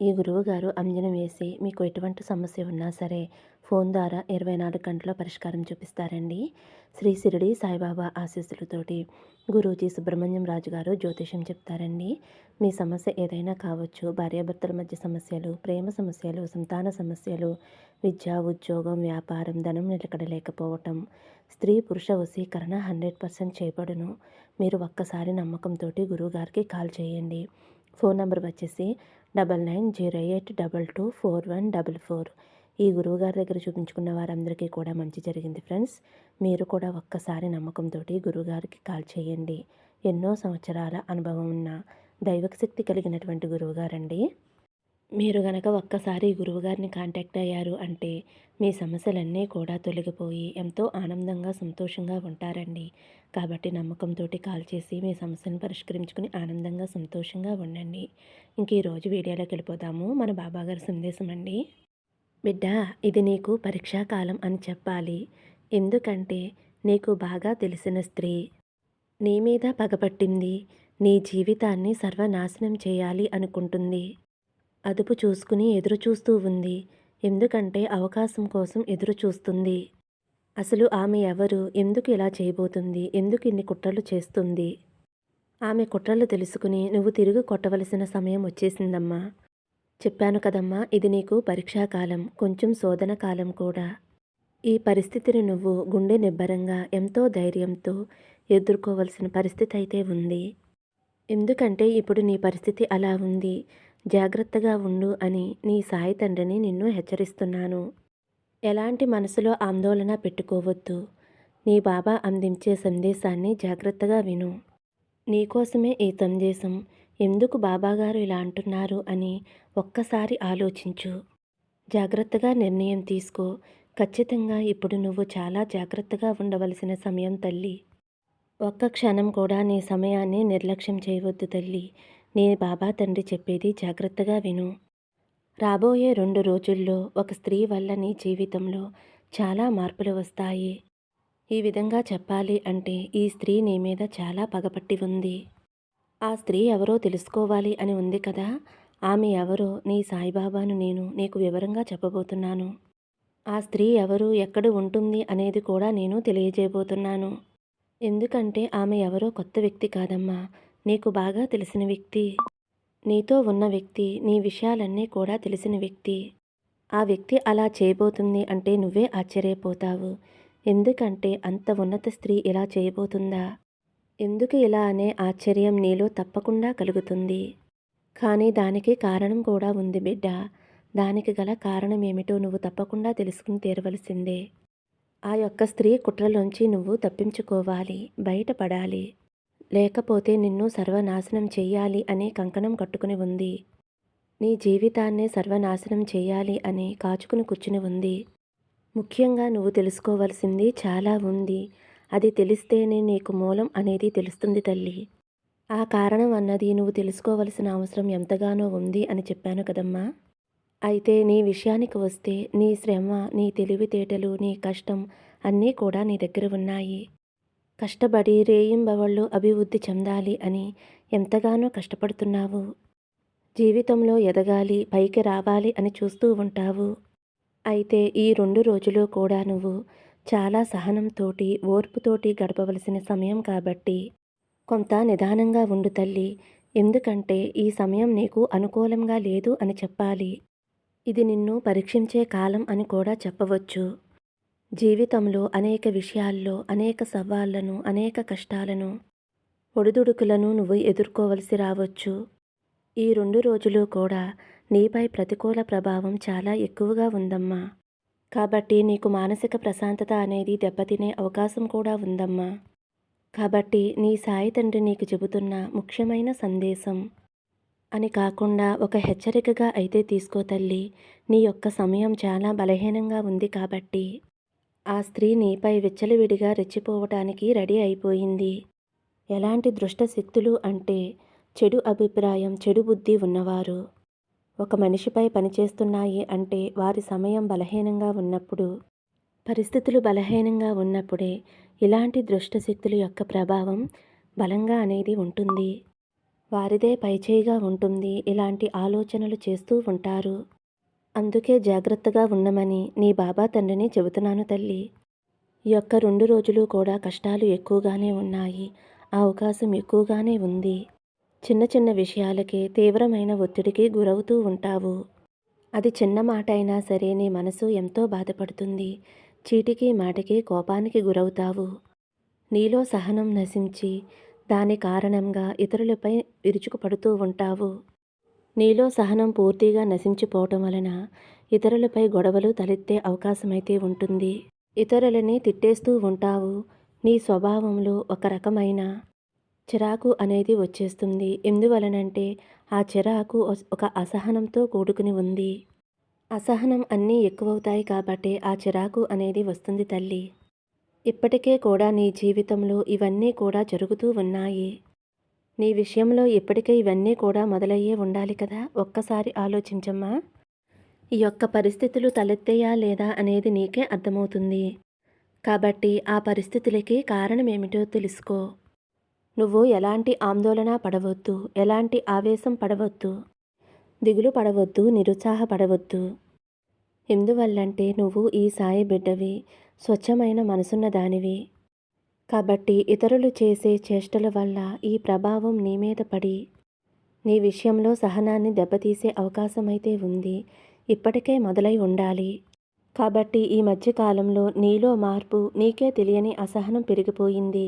ఈ గురువు గారు అంజనం వేసి మీకు ఎటువంటి సమస్య ఉన్నా సరే ఫోన్ ద్వారా ఇరవై నాలుగు గంటల పరిష్కారం చూపిస్తారండి. శ్రీ సిరిడి సాయిబాబా ఆశీస్సులతోటి గురూజీ సుబ్రహ్మణ్యం రాజు గారు జ్యోతిషం చెప్తారండి. మీ సమస్య ఏదైనా కావచ్చు భార్యాభర్తల మధ్య సమస్యలు ప్రేమ సమస్యలు సంతాన సమస్యలు విద్య ఉద్యోగం వ్యాపారం ధనం నిలకడలేకపోవటం స్త్రీ పురుష వశీకరణ హండ్రెడ్ పర్సెంట్ చేయబడును. మీరు ఒక్కసారి నమ్మకంతో గురువుగారికి కాల్ చేయండి. ఫోన్ నెంబర్ వచ్చేసి double nine zero eight double two four one double four. ఈ గురువుగారి దగ్గర చూపించుకున్న వారందరికీ కూడా మంచి జరిగింది ఫ్రెండ్స్. మీరు కూడా ఒక్కసారి నమ్మకంతో గురువుగారికి కాల్ చేయండి. ఎన్నో సంవత్సరాల అనుభవం ఉన్న దైవక శక్తి కలిగినటువంటి గురువుగారండి. మీరు గనక ఒక్కసారి గురువుగారిని కాంటాక్ట్ అయ్యారు అంటే మీ సమస్యలన్నీ కూడా తొలగిపోయి ఎంతో ఆనందంగా సంతోషంగా ఉంటారండి. కాబట్టి నమ్మకంతో కాల్ చేసి మీ సమస్యను పరిష్కరించుకుని ఆనందంగా సంతోషంగా ఉండండి. ఇంక ఈరోజు వీడియోలోకి వెళ్ళిపోదాము. మన బాబాగారి సందేశం అండి. బిడ్డ ఇది నీకు పరీక్షాకాలం అని చెప్పాలి. ఎందుకంటే నీకు బాగా తెలిసిన స్త్రీ నీ మీద పగపట్టింది నీ జీవితాన్ని సర్వనాశనం చేయాలి అనుకుంటుంది. అదుపు చూసుకుని ఎదురు చూస్తూ ఉంది. ఎందుకంటే అవకాశం కోసం ఎదురు చూస్తుంది. అసలు ఆమె ఎవరు? ఎందుకు ఇలా చేయబోతుంది? ఎందుకు ఇన్ని కుట్రలు చేస్తుంది? ఆమె కుట్రలు తెలుసుకుని నువ్వు తిరిగి కొట్టవలసిన సమయం వచ్చేసిందమ్మా. చెప్పాను కదమ్మా ఇది నీకు పరీక్షాకాలం కొంచెం శోధన కాలం కూడా. ఈ పరిస్థితిని నువ్వు గుండె నిబ్బరంగా ఎంతో ధైర్యంతో ఎదుర్కోవలసిన పరిస్థితి అయితే ఉంది. ఎందుకంటే ఇప్పుడు నీ పరిస్థితి అలా ఉంది. జాగ్రత్తగా ఉండు అని నీ సాయి తండ్రిని నిన్ను హెచ్చరిస్తున్నాను. ఎలాంటి మనసులో ఆందోళన పెట్టుకోవద్దు. నీ బాబా అందించే సందేశాన్ని జాగ్రత్తగా విను. నీకోసమే ఈ సందేశం. ఎందుకు బాబాగారు ఇలా అంటున్నారు అని ఒక్కసారి ఆలోచించు. జాగ్రత్తగా నిర్ణయం తీసుకో. ఖచ్చితంగా ఇప్పుడు నువ్వు చాలా జాగ్రత్తగా ఉండవలసిన సమయం తల్లి. ఒక్క క్షణం కూడా నీ సమయాన్ని నిర్లక్ష్యం చేయవద్దు తల్లి. నీ బాబా తండ్రి చెప్పేది జాగ్రత్తగా విను. రాబోయే రెండు రోజుల్లో ఒక స్త్రీ వల్ల నీ జీవితంలో చాలా మార్పులు వస్తాయి. ఈ విధంగా చెప్పాలి అంటే ఈ స్త్రీ నీ మీద చాలా పగపట్టి ఉంది. ఆ స్త్రీ ఎవరో తెలుసుకోవాలి అని ఉంది కదా? ఆమె ఎవరో నీ సాయిబాబాను నేను నీకు వివరంగా చెప్పబోతున్నాను. ఆ స్త్రీ ఎవరు ఎక్కడ ఉంటుంది అనేది కూడా నేను తెలియజేయబోతున్నాను. ఎందుకంటే ఆమె ఎవరో కొత్త వ్యక్తి కాదమ్మా. నీకు బాగా తెలిసిన వ్యక్తి నీతో ఉన్న వ్యక్తి నీ విషయాలన్నీ కూడా తెలిసిన వ్యక్తి. ఆ వ్యక్తి అలా చేయబోతుంది అంటే నువ్వే ఆశ్చర్యపోతావు. ఎందుకంటే అంత ఉన్నత స్త్రీ ఇలా చేయబోతుందా? ఎందుకు ఇలా అనే ఆశ్చర్యం నీలో తప్పకుండా కలుగుతుంది. కానీ దానికి కారణం కూడా ఉంది బిడ్డ. దానికి గల కారణం ఏమిటో నువ్వు తప్పకుండా తెలుసుకుని తీరవలసిందే. ఆ యొక్క స్త్రీ కుట్రలోంచి నువ్వు తప్పించుకోవాలి బయటపడాలి. లేకపోతే నిన్ను సర్వనాశనం చెయ్యాలి అని కంకణం కట్టుకుని ఉంది. నీ జీవితాన్నే సర్వనాశనం చేయాలి అని కాచుకుని కూర్చుని ఉంది. ముఖ్యంగా నువ్వు తెలుసుకోవలసింది చాలా ఉంది. అది తెలిస్తేనే నీకు మూలం అనేది తెలుస్తుంది తల్లి. ఆ కారణం అన్నది నువ్వు తెలుసుకోవలసిన అవసరం ఎంతగానో ఉంది అని చెప్పాను కదమ్మా. అయితే నీ విషయానికి వస్తే నీ శ్రమ నీ తెలివితేటలు నీ కష్టం అన్నీ కూడా నీ దగ్గర ఉన్నాయి. కష్టపడి రేయింబవళ్ళు అభివృద్ధి చెందాలి అని ఎంతగానో కష్టపడుతున్నావు. జీవితంలో ఎదగాలి పైకి రావాలి అని చూస్తూ ఉంటావు. అయితే ఈ రెండు రోజులు కూడా నువ్వు చాలా సహనంతోటి ఓర్పుతోటి గడపవలసిన సమయం కాబట్టి కొంత నిదానంగా ఉండు తల్లి. ఎందుకంటే ఈ సమయం నీకు అనుకూలంగా లేదు అని చెప్పాలి. ఇది నిన్ను పరీక్షించే కాలం అని కూడా చెప్పవచ్చు. జీవితంలో అనేక విషయాల్లో అనేక సవాళ్ళను అనేక కష్టాలను ఒడిదుడుకులను నువ్వు ఎదుర్కోవలసి రావచ్చు. ఈ రెండు రోజులు కూడా నీపై ప్రతికూల ప్రభావం చాలా ఎక్కువగా ఉందమ్మా. కాబట్టి నీకు మానసిక ప్రశాంతత అనేది దెబ్బతినే అవకాశం కూడా ఉందమ్మా. కాబట్టి నీ సాయి తండ్రి నీకు చెబుతున్న ముఖ్యమైన సందేశం అని కాకుండా ఒక హెచ్చరికగా అయితే తీసుకో తల్లి. నీ యొక్క సమయం చాలా బలహీనంగా ఉంది కాబట్టి. ఆ స్త్రీ నీపై విచ్చలవిడిగా రెచ్చిపోవటానికి రెడీ అయిపోయింది. ఎలాంటి దృష్టశక్తులు అంటే చెడు అభిప్రాయం చెడు బుద్ధి ఉన్నవారు. ఒక మనిషిపై పనిచేస్తున్నాయి అంటే వారి సమయం బలహీనంగా ఉన్నప్పుడు పరిస్థితులు బలహీనంగా ఉన్నప్పుడే ఇలాంటి దుష్టశక్తుల యొక్క ప్రభావం బలంగా అనేది ఉంటుంది. వారిదే పైచేయిగా ఉంటుంది. ఇలాంటి ఆలోచనలు చేస్తూ ఉంటారు. అందుకే జాగ్రత్తగా ఉండమని నీ బాబా తండ్రిని చెబుతున్నాను తల్లి. ఈ యొక్క రెండు రోజులు కూడా కష్టాలు ఎక్కువగానే ఉన్నాయి. ఆ అవకాశం ఎక్కువగానే ఉంది. చిన్న చిన్న విషయాలకే తీవ్రమైన ఒత్తిడికి గురవుతూ ఉంటావు. అది చిన్న మాట అయినా సరే నీ మనసు ఎంతో బాధపడుతుంది. చీటికి మాటికి కోపానికి గురవుతావు. నీలో సహనం నశించి దాని కారణంగా ఇతరులపై విరుచుకుపడుతూ ఉంటావు. నీలో సహనం పూర్తిగా నశించిపోవటం వలన ఇతరులపై గొడవలు తలెత్తే అవకాశమైతే ఉంటుంది. ఇతరులని తిట్టేస్తూ ఉంటావు. నీ స్వభావంలో ఒక రకమైన చిరాకు అనేది వచ్చేస్తుంది. ఎందువలనంటే ఆ చిరాకు ఒక అసహనంతో కూడుకుని ఉంది. అసహనం అన్నీ ఎక్కువవుతాయి కాబట్టి ఆ చిరాకు అనేది వస్తుంది తల్లి. ఇప్పటికే కూడా నీ జీవితంలో ఇవన్నీ కూడా జరుగుతూ ఉన్నాయి. నీ విషయంలో ఇప్పటికే ఇవన్నీ కూడా మొదలయ్యే ఉండాలి కదా? ఒక్కసారి ఆలోచించమ్మా. ఈ యొక్క పరిస్థితులు తలెత్తేయా లేదా అనేది నీకే అర్థమవుతుంది. కాబట్టి ఆ పరిస్థితులకి కారణమేమిటో తెలుసుకో. నువ్వు ఎలాంటి ఆందోళన పడవద్దు ఎలాంటి ఆవేశం పడవద్దు దిగులు పడవద్దు నిరుత్సాహపడవద్దు. ఎందువల్లంటే నువ్వు ఈ సాయి బిడ్డవి స్వచ్ఛమైన మనసున్న దానివి. కాబట్టి ఇతరులు చేసే చేష్టల వల్ల ఈ ప్రభావం నీ మీద పడి నీ విషయంలో సహనాన్ని దెబ్బతీసే అవకాశమైతే ఉంది. ఇప్పటికే మొదలై ఉండాలి. కాబట్టి ఈ మధ్యకాలంలో నీలో మార్పు నీకే తెలియని అసహనం పెరిగిపోయింది.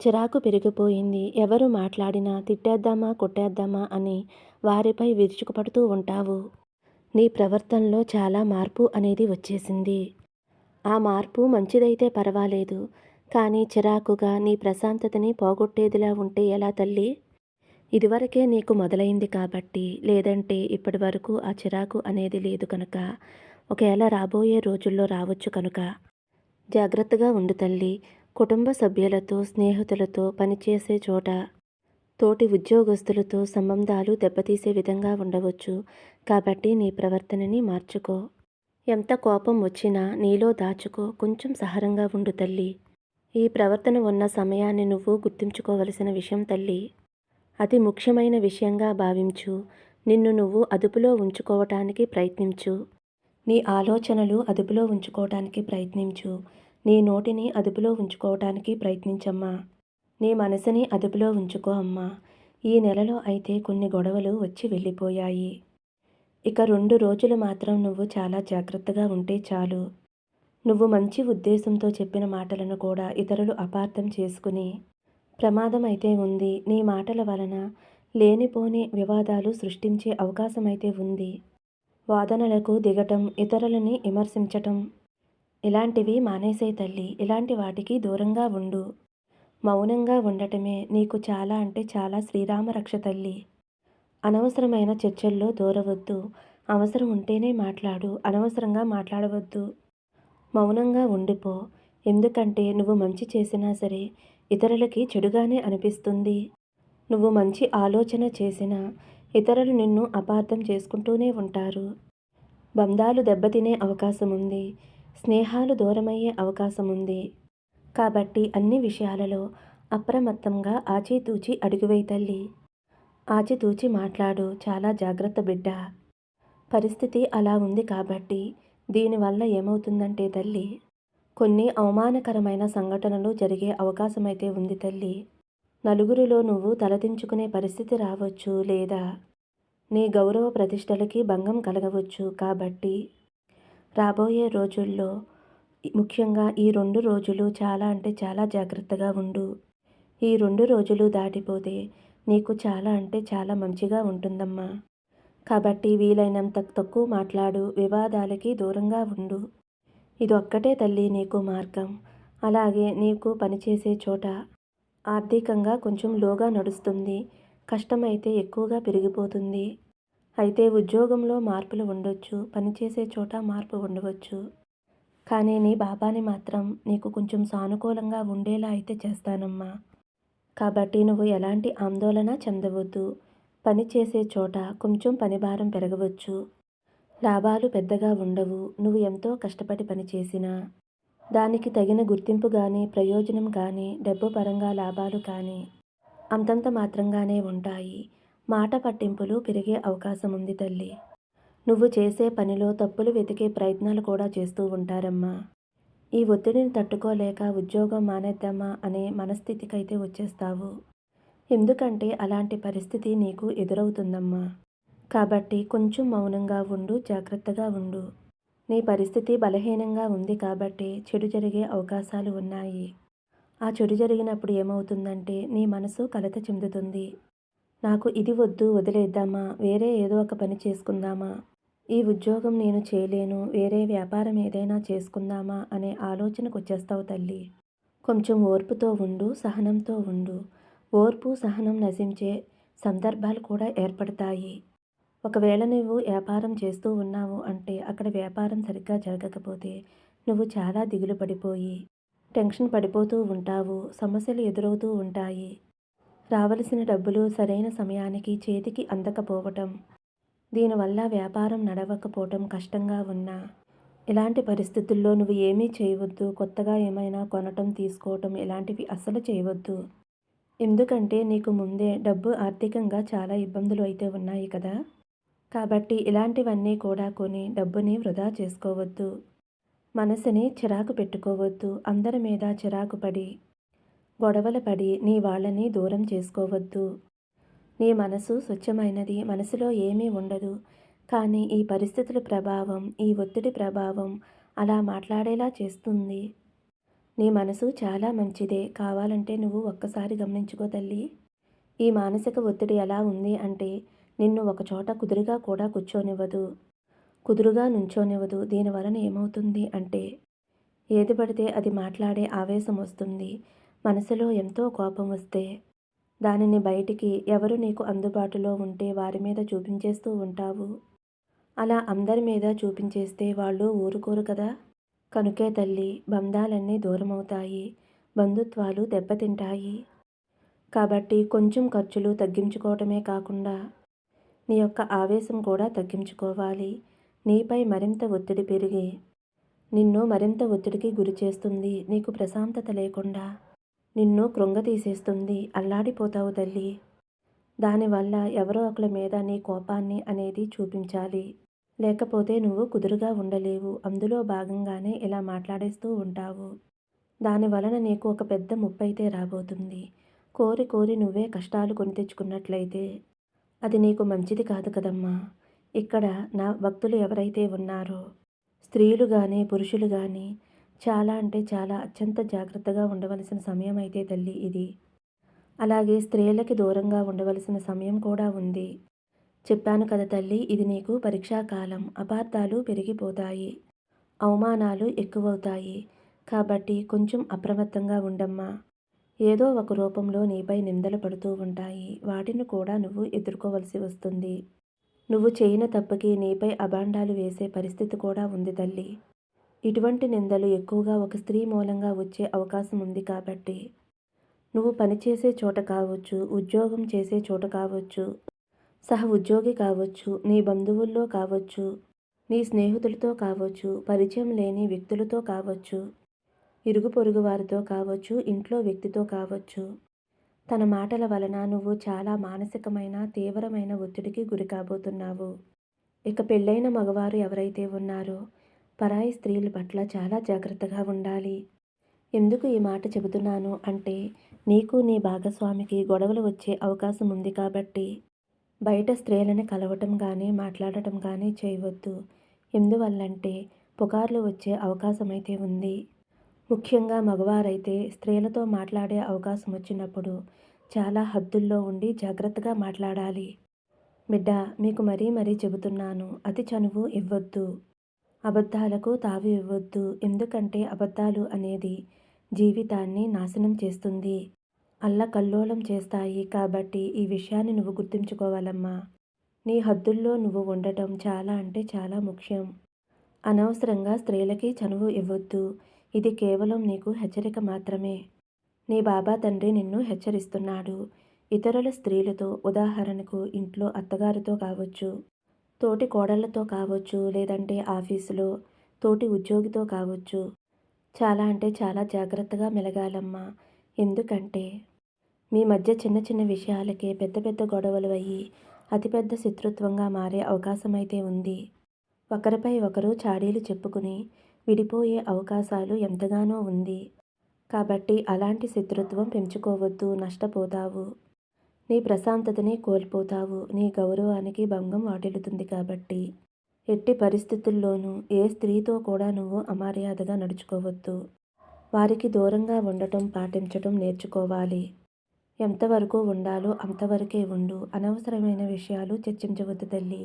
చిరాకు పెరిగిపోయింది. ఎవరు మాట్లాడినా తిట్టేద్దామా కొట్టేద్దామా అని వారిపై విరుచుకుపడుతూ ఉంటావు. నీ ప్రవర్తనలో చాలా మార్పు అనేది వచ్చేసింది. ఆ మార్పు మంచిదైతే పర్వాలేదు. కానీ చిరాకుగా నీ ప్రశాంతతని పోగొట్టేదిలా ఉంటే ఎలా తల్లి? ఇదివరకే నీకు మొదలైంది కాబట్టి లేదంటే ఇప్పటి వరకు ఆ చిరాకు అనేది లేదు కనుక. ఒకవేళ రాబోయే రోజుల్లో రావచ్చు కనుక. జాగ్రత్తగా ఉండు తల్లి. కుటుంబ సభ్యులతో స్నేహితులతో పనిచేసే చోట తోటి ఉద్యోగస్తులతో సంబంధాలు దెబ్బతీసే విధంగా ఉండవచ్చు. కాబట్టి నీ ప్రవర్తనని మార్చుకో. ఎంత కోపం వచ్చినా నీలో దాచుకో. కొంచెం సహరంగా ఉండు తల్లి. ఈ ప్రవర్తన ఉన్న సమయాన్ని నువ్వు గుర్తుంచుకోవలసిన విషయం తల్లి. అతి ముఖ్యమైన విషయంగా భావించు. నిన్ను నువ్వు అదుపులో ఉంచుకోవటానికి ప్రయత్నించు. నీ ఆలోచనలు అదుపులో ఉంచుకోవటానికి ప్రయత్నించు. నీ నోటిని అదుపులో ఉంచుకోవటానికి ప్రయత్నించమ్మా. నీ మనసుని అదుపులో ఉంచుకో అమ్మా. ఈ నెలలో అయితే కొన్ని గొడవలు వచ్చి వెళ్ళిపోయాయి. ఇక రెండు రోజులు మాత్రం నువ్వు చాలా జాగ్రత్తగా ఉంటే చాలు. నువ్వు మంచి ఉద్దేశంతో చెప్పిన మాటలను కూడా ఇతరులు అపార్థం చేసుకుని ప్రమాదం అయితే ఉంది. నీ మాటల వలన లేనిపోని వివాదాలు సృష్టించే అవకాశం అయితే ఉంది. వాదనలకు దిగటం ఇతరులని విమర్శించటం ఇలాంటివి మానేసే తల్లి ఇలాంటి వాటికి దూరంగా ఉండు. మౌనంగా ఉండటమే నీకు చాలా అంటే చాలా శ్రీరామ రక్ష తల్లి. అనవసరమైన చర్చల్లో దూరవద్దు. అవసరం ఉంటేనే మాట్లాడు. అనవసరంగా మాట్లాడవద్దు. మౌనంగా ఉండిపో. ఎందుకంటే నువ్వు మంచి చేసినా సరే ఇతరులకి చెడుగానే అనిపిస్తుంది. నువ్వు మంచి ఆలోచన చేసినా ఇతరులు నిన్ను అపార్థం చేసుకుంటూనే ఉంటారు. బంధాలు దెబ్బతినే అవకాశం ఉంది స్నేహాలు దూరమయ్యే అవకాశం ఉంది కాబట్టి అన్ని విషయాలలో అప్రమత్తంగా ఆచితూచి అడుగువై తల్లి. ఆచితూచి మాట్లాడు. చాలా జాగ్రత్త బిడ్డ. పరిస్థితి అలా ఉంది కాబట్టి దీనివల్ల ఏమవుతుందంటే తల్లి కొన్ని అవమానకరమైన సంఘటనలు జరిగే అవకాశమైతే ఉంది తల్లి. నలుగురిలో నువ్వు తలదించుకునే పరిస్థితి రావచ్చు లేదా నీ గౌరవ ప్రతిష్టలకి భంగం కలగవచ్చు కాబట్టి రాబోయే రోజుల్లో ముఖ్యంగా ఈ రెండు రోజులు చాలా అంటే చాలా జాగ్రత్తగా ఉండు. ఈ రెండు రోజులు దాటిపోతే నీకు చాలా అంటే చాలా మంచిగా ఉంటుందమ్మా. కాబట్టి వీలైనంత తక్కువ మాట్లాడు వివాదాలకి దూరంగా ఉండు. ఇది ఒక్కటే తల్లి నీకు మార్గం. అలాగే నీకు పనిచేసే చోట ఆర్థికంగా కొంచెం లోగా నడుస్తుంది. కష్టమైతే ఎక్కువగా పెరిగిపోతుంది. అయితే ఉద్యోగంలో మార్పులు ఉండొచ్చు పనిచేసే చోట మార్పు ఉండవచ్చు. కానీ నీ బాబాని మాత్రం నీకు కొంచెం సానుకూలంగా ఉండేలా అయితే చేస్తానమ్మా. కాబట్టి నువ్వు ఎలాంటి ఆందోళన చెందవద్దు. పని చేసే చోట కొంచెం పని భారం పెరగవచ్చు. లాభాలు పెద్దగా ఉండవు. నువ్వు ఎంతో కష్టపడి పని చేసినా దానికి తగిన గుర్తింపు కానీ ప్రయోజనం కానీ డబ్బు పరంగా లాభాలు కానీ అంతంత మాత్రంగానే ఉంటాయి. మాట పట్టింపులు పెరిగే అవకాశం ఉంది తల్లి. నువ్వు చేసే పనిలో తప్పులు వెతికే ప్రయత్నాలు కూడా చేస్తూ ఉంటారమ్మా. ఈ ఒత్తిడిని తట్టుకోలేక ఉద్యోగం మానేద్దామా అనే మనస్థితికైతే వచ్చేస్తావు. ఎందుకంటే అలాంటి పరిస్థితి నీకు ఎదురవుతుందమ్మా. కాబట్టి కొంచెం మౌనంగా ఉండు జాగ్రత్తగా ఉండు. నీ పరిస్థితి బలహీనంగా ఉంది కాబట్టి చెడు జరిగే అవకాశాలు ఉన్నాయి. ఆ చెడు జరిగినప్పుడు ఏమవుతుందంటే నీ మనసు కలత చెందుతుంది. నాకు ఇది వద్దు వదిలేద్దామా వేరే ఏదో ఒక పని చేసుకుందామా? ఈ ఉద్యోగం నేను చేయలేను వేరే వ్యాపారం ఏదైనా చేసుకుందామా అనే ఆలోచనకు వచ్చేస్తావు తల్లి. కొంచెం ఓర్పుతో ఉండు సహనంతో ఉండు. ఓర్పు సహనం నశించే సందర్భాలు కూడా ఏర్పడతాయి. ఒకవేళ నువ్వు వ్యాపారం చేస్తూ ఉన్నావు అంటే అక్కడ వ్యాపారం సరిగ్గా జరగకపోతే నువ్వు చాలా దిగులు పడిపోయి టెన్షన్ పడిపోతూ ఉంటావు సమస్యలు ఎదురవుతూ ఉంటాయి. రావలసిన డబ్బులు సరైన సమయానికి చేతికి అందకపోవటం దీనివల్ల వ్యాపారం నడవకపోవటం కష్టంగా ఉన్నా ఇలాంటి పరిస్థితుల్లో నువ్వు ఏమీ చేయవద్దు కొత్తగా ఏమైనా కొనటం తీసుకోవటం ఇలాంటివి అస్సలు చేయవద్దు. ఎందుకంటే నీకు ముందే డబ్బు ఆర్థికంగా చాలా ఇబ్బందులు అయితే ఉన్నాయి కదా. కాబట్టి ఇలాంటివన్నీ కూడా కొని డబ్బుని వృధా చేసుకోవద్దు. మనసుని చిరాకు పెట్టుకోవద్దు. అందరి మీద చిరాకు పడి గొడవలు పడి నీ వాళ్ళని దూరం చేసుకోవద్దు. నీ మనసు స్వచ్ఛమైనది మనసులో ఏమీ ఉండదు. కానీ ఈ పరిస్థితుల ప్రభావం ఈ ఒత్తిడి ప్రభావం అలా మాట్లాడేలా చేస్తుంది. నీ మనసు చాలా మంచిదే. కావాలంటే నువ్వు ఒక్కసారి గమనించుకో తల్లి. ఈ మానసిక ఒత్తిడి ఎలా ఉంది అంటే నిన్ను ఒకచోట కుదురుగా కూడా కూర్చోనివ్వదు. కుదురుగా నుంచోనివ్వదు. దీనివలన ఏమవుతుంది అంటే ఏది పడితే అది మాట్లాడే ఆవేశం వస్తుంది. మనసులో ఎంతో కోపం వస్తే దానిని బయటికి ఎవరు నీకు అందుబాటులో ఉంటే వారి మీద చూపించేస్తూ ఉంటావు. అలా అందరి మీద చూపించేస్తే వాళ్ళు ఊరుకోరు కదా? కనుకే తల్లి బంధాలన్నీ దూరమవుతాయి బంధుత్వాలు దెబ్బతింటాయి. కాబట్టి కొంచెం ఖర్చులు తగ్గించుకోవటమే కాకుండా నీ యొక్క ఆవేశం కూడా తగ్గించుకోవాలి. నీపై మరింత ఒత్తిడి పెరిగి నిన్ను మరింత ఒత్తిడికి గురి చేస్తుంది. నీకు ప్రశాంతత లేకుండా నిన్ను కృంగతీసేస్తుంది. అల్లాడిపోతావు తల్లి. దానివల్ల ఎవరో ఒకరి మీద నీ కోపాన్ని అనేది చూపించాలి. లేకపోతే నువ్వు కుదురుగా ఉండలేవు. అందులో భాగంగానే ఇలా మాట్లాడేస్తూ ఉంటావు. దాని వలన నీకు ఒక పెద్ద ముప్పైతే రాబోతుంది. కోరి కోరి నువ్వే కష్టాలు కొని తెచ్చుకున్నట్లయితే అది నీకు మంచిది కాదు కదమ్మా. ఇక్కడ నా భక్తులు ఎవరైతే ఉన్నారో స్త్రీలు కానీ పురుషులు కానీ చాలా అంటే చాలా అత్యంత జాగ్రత్తగా ఉండవలసిన సమయం అయితే తల్లి ఇది. అలాగే స్త్రీలకి దూరంగా ఉండవలసిన సమయం కూడా ఉంది. చెప్పాను కదా తల్లి ఇది నీకు పరీక్షాకాలం. అపార్థాలు పెరిగిపోతాయి. అవమానాలు ఎక్కువవుతాయి. కాబట్టి కొంచెం అప్రమత్తంగా ఉండమ్మా. ఏదో ఒక రూపంలో నీపై నిందలు పడుతూ ఉంటాయి. వాటిని కూడా నువ్వు ఎదుర్కోవలసి వస్తుంది. నువ్వు చేయని తప్పకి నీపై అభాండాలు వేసే పరిస్థితి కూడా ఉంది తల్లి. ఇటువంటి నిందలు ఎక్కువగా ఒక స్త్రీ మూలంగా వచ్చే అవకాశం ఉంది కాబట్టి. నువ్వు పనిచేసే చోట కావచ్చు ఉద్యోగం చేసే చోట కావచ్చు సహ ఉద్యోగి కావచ్చు నీ బంధువుల్లో కావచ్చు నీ స్నేహితులతో కావచ్చు పరిచయం లేని వ్యక్తులతో కావచ్చు ఇరుగు పొరుగు వారితో కావచ్చు ఇంట్లో వ్యక్తితో కావచ్చు. తన మాటల వలన నువ్వు చాలా మానసికమైన తీవ్రమైన ఒత్తిడికి గురి కాబోతున్నావు. ఇక పెళ్ళైన మగవారు ఎవరైతే ఉన్నారో పరాయి స్త్రీల పట్ల చాలా జాగ్రత్తగా ఉండాలి. ఎందుకు ఈ మాట చెబుతున్నాను అంటే నీకు నీ భాగస్వామికి గొడవలు వచ్చే అవకాశం ఉంది కాబట్టి. బయట స్త్రీలను కలవటం కానీ మాట్లాడటం కానీ చేయవద్దు. ఎందువల్లంటే పుకార్లు వచ్చే అవకాశం అయితే ఉంది. ముఖ్యంగా మగవారైతే స్త్రీలతో మాట్లాడే అవకాశం వచ్చినప్పుడు చాలా హద్దుల్లో ఉండి జాగ్రత్తగా మాట్లాడాలి. బిడ్డ మీకు మరీ మరీ చెబుతున్నాను. అతి చనువు ఇవ్వద్దు. అబద్ధాలకు తావి ఇవ్వద్దు. ఎందుకంటే అబద్ధాలు అనేది జీవితాన్ని నాశనం చేస్తుంది. అల్లకల్లోలం చేస్తాయి కాబట్టి ఈ విషయాన్ని నువ్వు గుర్తుంచుకోవాలమ్మా. నీ హద్దుల్లో నువ్వు ఉండటం చాలా అంటే చాలా ముఖ్యం. అనవసరంగా స్త్రీలకి చనువు ఇవ్వొద్దు. ఇది కేవలం నీకు హెచ్చరిక మాత్రమే. నీ బాబా తండ్రి నిన్ను హెచ్చరిస్తున్నాడు. ఇతరుల స్త్రీలతో ఉదాహరణకు ఇంట్లో అత్తగారితో కావచ్చు తోటి కోడళ్ళతో కావచ్చు లేదంటే ఆఫీసులో తోటి ఉద్యోగితో కావచ్చు. చాలా అంటే చాలా జాగ్రత్తగా మెలగాలమ్మా. ఎందుకంటే మీ మధ్య చిన్న చిన్న విషయాలకే పెద్ద పెద్ద గొడవలు అయ్యి అతిపెద్ద శత్రుత్వంగా మారే అవకాశమైతే ఉంది. ఒకరిపై ఒకరు చాడీలు చెప్పుకుని విడిపోయే అవకాశాలు ఎంతగానో ఉంది. కాబట్టి అలాంటి శత్రుత్వం పెంచుకోవద్దు నష్టపోతావు. నీ ప్రశాంతతని కోల్పోతావు నీ గౌరవానికి భంగం వాటిల్లుతుంది కాబట్టి. ఎట్టి పరిస్థితుల్లోనూ ఏ స్త్రీతో కూడా నువ్వు అమర్యాదగా నడుచుకోవద్దు. వారికి దూరంగా ఉండటం పాటించటం నేర్చుకోవాలి. ఎంతవరకు ఉండాలో అంతవరకే ఉండు. అనవసరమైన విషయాలు చర్చించవద్దు తల్లి.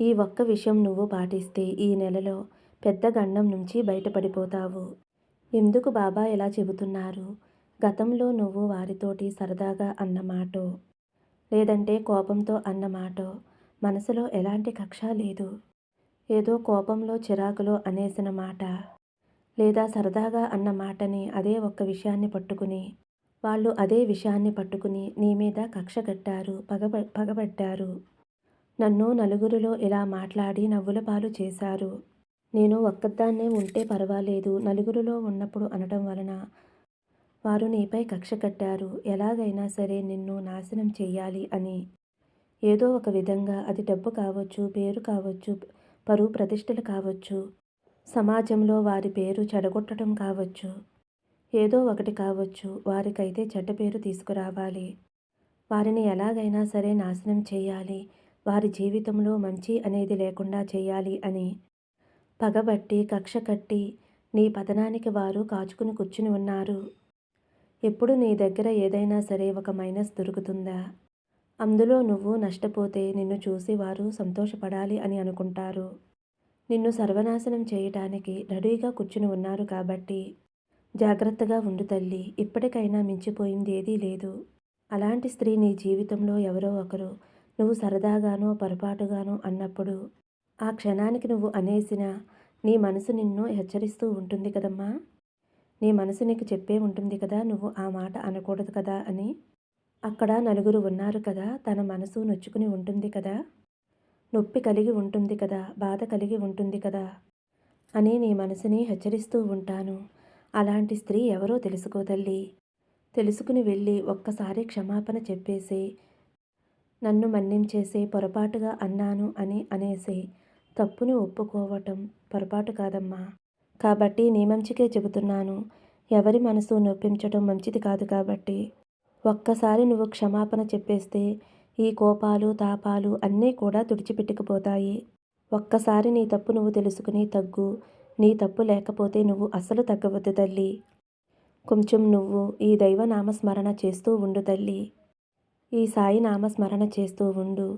ఈ ఒక్క విషయం నువ్వు పాటిస్తే ఈ నెలలో పెద్ద గండం నుంచి బయటపడిపోతావు. ఎందుకు బాబా ఇలా చెబుతున్నారు? గతంలో నువ్వు వారితోటి సరదాగా అన్నమాటో లేదంటే కోపంతో అన్నమాటో మనసులో ఎలాంటి కక్ష లేదు. ఏదో కోపంలో చిరాకులో అనేసిన మాట లేదా సరదాగా అన్న మాటని అదే ఒక్క విషయాన్ని పట్టుకుని వాళ్ళు అదే విషయాన్ని పట్టుకుని నీ మీద కక్ష కట్టారు పగబ పగబట్టారు. నన్ను నలుగురిలో ఇలా మాట్లాడి నవ్వుల పాలు చేశారు. నేను ఒక్కదాన్నే ఉంటే పర్వాలేదు నలుగురిలో ఉన్నప్పుడు అనటం వలన. వారు నీపై కక్ష కట్టారు ఎలాగైనా సరే నిన్ను నాశనం చెయ్యాలి అని. ఏదో ఒక విధంగా అది డబ్బు కావచ్చు పేరు కావచ్చు పరువు ప్రతిష్టలు కావచ్చు. సమాజంలో వారి పేరు చెడగొట్టడం కావచ్చు. ఏదో ఒకటి కావచ్చు వారికైతే చెడ్డ పేరు తీసుకురావాలి. వారిని ఎలాగైనా సరే నాశనం చేయాలి. వారి జీవితంలో మంచి అనేది లేకుండా చేయాలి అని. పగబట్టి కక్ష కట్టి నీ పతనానికి వారు కాచుకుని కూర్చుని ఉన్నారు. ఎప్పుడు నీ దగ్గర ఏదైనా సరే ఒక మైనస్ దొరుకుతుందా? అందులో నువ్వు నష్టపోతే నిన్ను చూసి వారు సంతోషపడాలి అని అనుకుంటారు. నిన్ను సర్వనాశనం చేయటానికి రెడీగా కూర్చుని ఉన్నారు కాబట్టి జాగ్రత్తగా ఉండు తల్లి ఇప్పటికైనా మించిపోయింది ఏదీ లేదు. అలాంటి స్త్రీ నీ జీవితంలో ఎవరో ఒకరు. నువ్వు సరదాగానో పొరపాటుగానో అన్నప్పుడు ఆ క్షణానికి నువ్వు అనేసిన నీ మనసు నిన్ను హెచ్చరిస్తూ ఉంటుంది కదమ్మా. నీ మనసు నీకు చెప్పే ఉంటుంది కదా నువ్వు ఆ మాట అనకూడదు కదా అని. అక్కడ నలుగురు ఉన్నారు కదా తన మనసు నొచ్చుకుని ఉంటుంది కదా. నొప్పి కలిగి ఉంటుంది కదా బాధ కలిగి ఉంటుంది కదా అని నీ మనసుని హెచ్చరిస్తూ ఉంటాను. అలాంటి స్త్రీ ఎవరో తెలుసుకో తల్లి. తెలుసుకుని వెళ్ళి ఒక్కసారి క్షమాపణ చెప్పేసి. నన్ను మన్నించేసే పొరపాటుగా అన్నాను అని అనేసి. తప్పుని ఒప్పుకోవటం పొరపాటు కాదమ్మా. కాబట్టి నీ మంచికే చెబుతున్నాను. ఎవరి మనసు నొప్పించటం మంచిది కాదు కాబట్టి. ఒక్కసారి నువ్వు క్షమాపణ చెప్పేస్తే ఈ కోపాలు తాపాలు అన్నీ కూడా తుడిచిపెట్టుకుపోతాయి. ఒక్కసారి నీ తప్పు నువ్వు తెలుసుకుని తగ్గు. నీ తప్పు లేకపోతే నువ్వు అస్సలు తగ్గవద్దు తల్లి. కొంచెం నువ్వు ఈ దైవ నామస్మరణ చేస్తూ ఉండు తల్లి. ఈ సాయి నామస్మరణ చేస్తూ ఉండు.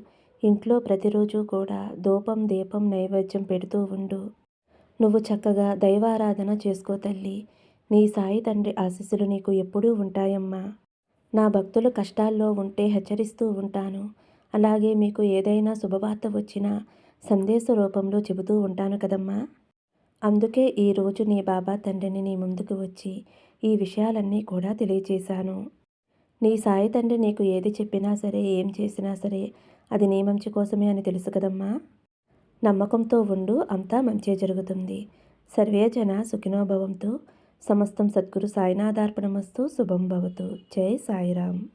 ఇంట్లో ప్రతిరోజు కూడా ధూపం దీపం నైవేద్యం పెడుతూ ఉండు. నువ్వు చక్కగా దైవారాధన చేసుకో తల్లి. నీ సాయి తండ్రి ఆశీస్సులు నీకు ఎప్పుడూ ఉంటాయమ్మా. నా భక్తులు కష్టాల్లో ఉంటే హెచ్చరిస్తూ ఉంటాను. అలాగే మీకు ఏదైనా శుభవార్త వచ్చినా సందేశ రూపంలో చెబుతూ ఉంటాను కదమ్మా. అందుకే ఈరోజు నీ బాబా తండ్రిని నీ ముందుకు వచ్చి ఈ విషయాలన్నీ కూడా తెలియచేశాను. నీ సాయి తండ్రి నీకు ఏది చెప్పినా సరే ఏం చేసినా సరే అది నీ మంచి కోసమే అని తెలుసు కదమ్మా. నమ్మకంతో ఉండు అంతా మంచే జరుగుతుంది. సర్వే జన సుఖినోభవంతో. సమస్తం సద్గురు సాయినాథార్పణమస్తు. శుభం భవతు. జై సాయిరామ్.